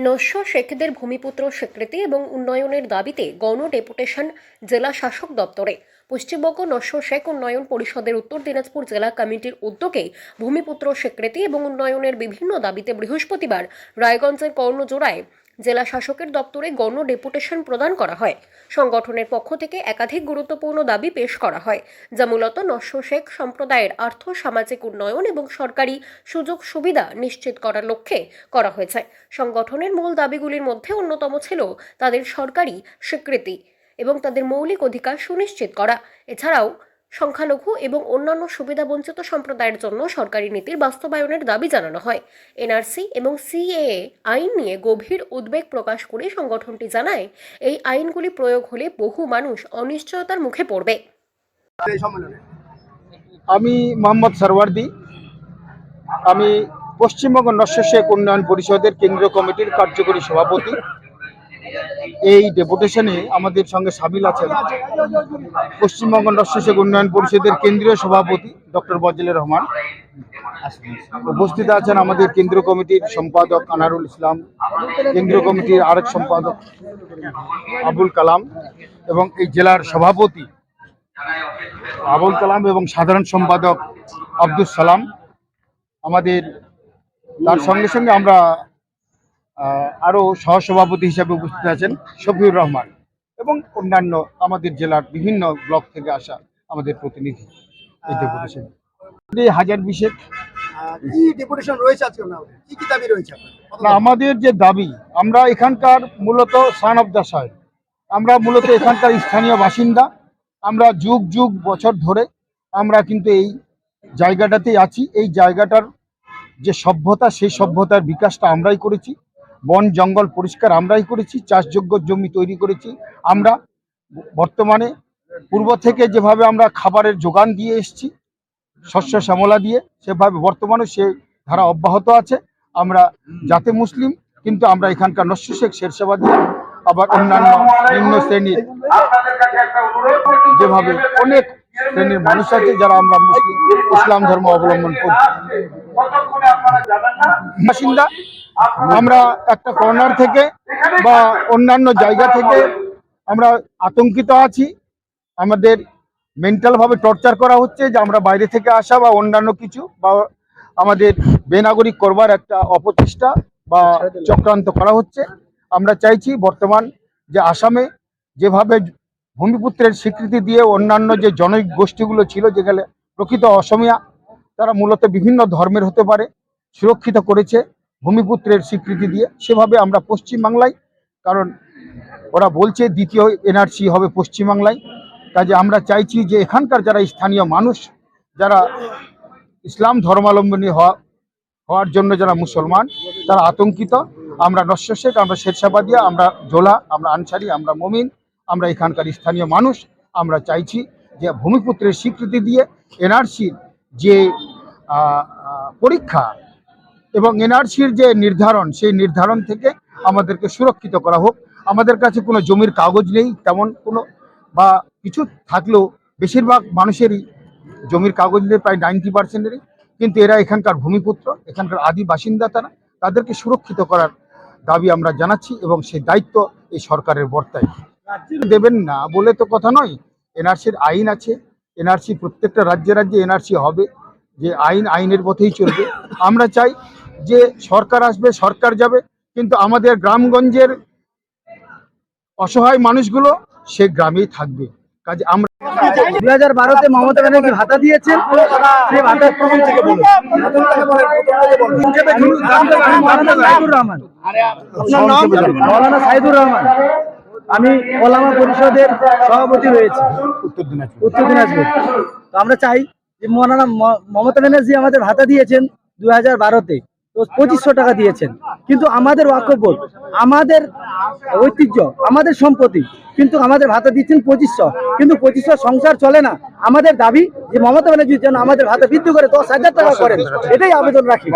নস্য শেখদের ভূমিপুত্র স্বীকৃতি এবং উন্নয়নের দাবিতে গণ ডেপুটেশন জেলা শাসক দপ্তরে। পশ্চিমবঙ্গ নস্য শেখ উন্নয়ন পরিষদের উত্তর দিনাজপুর জেলা কমিটির উদ্যোগে ভূমিপুত্র স্বীকৃতি এবং উন্নয়নের বিভিন্ন দাবিতে বৃহস্পতিবার রায়গঞ্জের কর্ণজোড়ায় জেলা শাসকের দপ্তরে গণ ডেপুটেশন প্রদান করা হয়। সংগঠনের পক্ষ থেকে একাধিক গুরুত্বপূর্ণ দাবি পেশ করা হয়, যা মূলত নস্য শেখ সম্প্রদায়ের আর্থ, সামাজিক উন্নয়ন এবং সরকারি সুযোগ সুবিধা নিশ্চিত করার লক্ষ্যে করা হয়েছে। সংগঠনের মূল দাবিগুলির মধ্যে অন্যতম ছিল তাদের সরকারি স্বীকৃতি এবং তাদের মৌলিক অধিকার সুনিশ্চিত করা। এছাড়াও সংখ্যালঘু এবং অন্যান্য সুবিধাবঞ্চিত সম্প্রদায়ের জন্য সরকারি নীতির বাস্তবায়নের দাবি জানানো হয়। এনআরসি এবং সিএএ আইন নিয়ে গভীর উদ্বেগ প্রকাশ করে সংগঠনটি জানায় এই আইনগুলি প্রয়োগ হলে বহু মানুষ অনিশ্চয়তার মুখে পড়বে। আমি মোহাম্মদ সরওয়ার্দি। আমি পশ্চিমবঙ্গ নস্য শেখ উন্নয়ন পরিষদের কেন্দ্রীয় কমিটির কার্যকরী সভাপতি। এই ডেপুটেশনে আমাদের সঙ্গে সামিল আছেন পশ্চিমবঙ্গ নস্য শেখ উন্নয়ন পরিষদের কেন্দ্রীয় সভাপতি ডক্টর বজলুর রহমান। উপস্থিত আছেন আমাদের কেন্দ্রীয় কমিটির সম্পাদক আনারুল ইসলাম, কেন্দ্রীয় কমিটির আরেক সম্পাদক আবুল কালাম এবং এই জেলার সভাপতি আবুল কালাম এবং সাধারণ সম্পাদক আব্দুল সালাম। আমাদের তার সঙ্গে সঙ্গে আমরা আহ, আরও সহসভাপতি হিসাবে উপস্থিত আছেন শফিউর রহমান এবং অন্যান্য আমাদের জেলার বিভিন্ন ব্লক থেকে আসা আমাদের প্রতিনিধি। এই ডেপুটেশন। হাজার বিশেক। আমাদের যে দাবি আমরা এখানকার মূলত সান অফ দ্য সয়েল আমরা মূলত এখানকার স্থানীয় বাসিন্দা। আমরা যুগ যুগ বছর ধরে আমরা কিন্তু এই জায়গাটাতেই আছি। এই জায়গাটার যে সভ্যতা সেই সভ্যতার বিকাশটা আমরাই করেছি। বন, জঙ্গল পরিষ্কার আমরাই করেছি, চাষযোগ্য জমি তৈরি করেছি। আমরা বর্তমানে পূর্ব থেকে যেভাবে আমরা খাবারের যোগান দিয়ে এসেছি, শস্য শ্যামলা দিয়ে, সেভাবে বর্তমানে সে ধারা অব্যাহত আছে। আমরা জাতে মুসলিম, কিন্তু আমরা এখানকার নস্য শেখ দিয়ে আবার অন্যান্য নিম্ন শ্রেণির যেভাবে অনেক শ্রেণির মানুষ আছে, যারা আমরা মুসলিম, ইসলাম ধর্ম অবলম্বন করছি। বাসিন্দা আমরা একটা কর্নার থেকে বা অন্যান্য জায়গা থেকে আমরা আতঙ্কিত আছি। আমাদের মেন্টাল ভাবে টর্চার করা হচ্ছে যে আমরা বাইরে থেকে আসা বা অন্যান্য কিছু বা আমাদের বেনাগরিক করবার একটা অপচেষ্টা বা চক্রান্ত করা হচ্ছে। আমরা চাইছি বর্তমান যে আসামে যেভাবে ভূমিপুত্রের স্বীকৃতি দিয়ে অন্যান্য যে জনগোষ্ঠীগুলো ছিল, যেখানে প্রকৃত অসমিয়া, তারা মূলত বিভিন্ন ধর্মের হতে পারে, সুরক্ষিত করেছে। ভূমিপুত্রের স্বীকৃতি দিয়ে সেভাবে আমরা পশ্চিমবাংলায়, কারণ ওরা বলছে দ্বিতীয় এনআরসি হবে পশ্চিমবাংলায়। কাজে আমরা চাইছি যে এখানকার যারা স্থানীয় মানুষ, যারা ইসলাম ধর্মাবলম্বী হওয়া, হওয়ার জন্য যারা মুসলমান, তারা আতঙ্কিত। আমরা নস্য শেখ আমরা শেরশাবাদিয়া, আমরা জোলা, আমরা আনসারি, আমরা মমিন, আমরা এখানকার স্থানীয় মানুষ। আমরা চাইছি যে ভূমিপুত্রের স্বীকৃতি দিয়ে এনআরসির যে পরীক্ষা এবং এনআরসির যে নির্ধারণ, সেই নির্ধারণ থেকে আমাদেরকে সুরক্ষিত করা হোক। আমাদের কাছে কোনো জমির কাগজ নেই, তেমন কোনো বা কিছু থাকলেও বেশিরভাগ মানুষেরই জমির কাগজ নেই, প্রায় নাইনটি পার্সেন্টেরই কিন্তু এরা এখানকার ভূমিপুত্র, এখানকার আদি বাসিন্দা তারা। তাদেরকে সুরক্ষিত করার দাবি আমরা জানাচ্ছি এবং সেই দায়িত্ব এই সরকারের বর্তায়। দেবেন না বলে তো কথা নয়। এনআরসির আইন আছে। এনআরসি প্রত্যেকটা রাজ্যে রাজ্যে এনআরসি হবে। যে আইন আইনের পথেই চলবে। আমরা চাই যে সরকার আসবে সরকার যাবে। কিন্তু আমাদের গ্রামগঞ্জের অসহায় মানুষগুলো সে গ্রামেই থাকবে। কাজে আমরা দুই হাজার বারোতে মমতা ব্যানার্জি ভাতা দিয়েছেন। সেই প্রথম থেকে বলুন। মৌলানা সাইদুর রহমান। আপনার নাম? মৌলানা সাইদুর রহমান। আমি ওলামা পরিষদের সভাপতি রয়েছে। উত্তর দিনাজপুর। উত্তর দিনাজপুর। তো আমরা চাই যে মৌলানা ম- মমতা ব্যানার্জি আমাদের ভাতা দিয়েছেন দুই হাজার বারোতে। তো পঁচিশশো টাকা দিয়েছেন। কিন্তু আমাদের ওয়াকফ আমাদের ঐতিহ্য আমাদের সম্পত্তি কিন্তু আমাদের ভাতা দিচ্ছেন পঁচিশশো। কিন্তু পঁচিশশো সংসার চলে না। আমাদের দাবি যে মমতা ব্যানার্জির জন্য আমাদের ভাতা বৃদ্ধি করে দশ হাজার টাকা করেন। এটাই আবেদন রাখি।